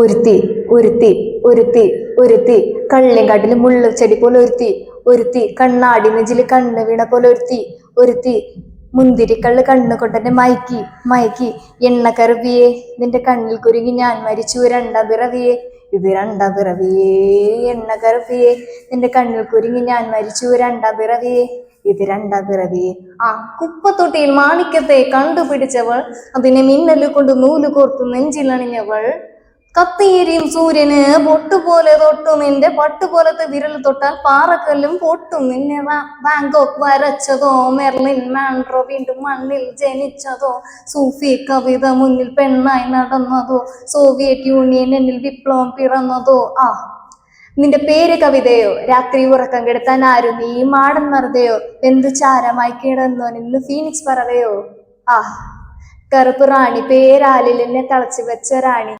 ഒരുത്തി ഒരുത്തി ഒരുത്തി ഒരുത്തി. മുള്ളു ചെടി പോലെ ഒരുത്തി ഒരുത്തി. കണ്ണാടി നെഞ്ചിൽ കണ്ണ് വീണ പോലെ ഒരുത്തി ഒരുത്തി. മുന്തിരിക്കള്ള് കണ്ണ് കൊണ്ടെന്നെ മയക്കി മയക്കി. എണ്ണക്കറുവിയേ നിന്റെ കണ്ണിൽ കുരുങ്ങി ഞാൻ മരിച്ചു. രണ്ടാം പിറവിയെ ഇത് രണ്ടാം പിറവിയേ എണ്ണക്കറുവിയേ നിന്റെ കണ്ണിൽ കുരുങ്ങി ഞാൻ മരിച്ചു. രണ്ടാം പിറവിയെ ഇത് രണ്ടാം പിറവിയെ. ആ കുപ്പത്തൊട്ടിയിൽ മാണിക്കത്തെ കണ്ടുപിടിച്ചവൾ അതിനെ മിന്നൽ കൊണ്ട് നൂൽ കോർത്തു നെഞ്ചിലണിഞ്ഞവൾ. കത്തിയേരിയും സൂര്യന്. പൊട്ടുപോലെ തൊട്ടു നിന്റെ. പട്ടുപോലത്തെ വിരൽ തൊട്ടാൽ പാറക്കല്ലും പൊട്ടും നിന്നെ. ബാങ്കോക്ക് വരച്ചതോ മെർലിൻ മാൻഡ്രോ വീണ്ടും മണ്ണിൽ ജനിച്ചതോ സൂഫി കവിത മുന്നിൽ പെണ്ണായി നടന്നതോ സോവിയറ്റ് യൂണിയൻ എന്നിൽ വിപ്ലവം പിറന്നതോ. ആ നിന്റെ പേര് കവിതയോ രാത്രി ഉറക്കം കെടുത്താൻ ആരും നീ മാടൻ മറുതയോ എന്ത് ചാരമായി കിടന്നോ നിന്ന് ഫീനിക്സ് പറവയോ. ആ കറുപ്പ് റാണി പേരാലിൽ എന്നെ തളച്ചു വെച്ച റാണി.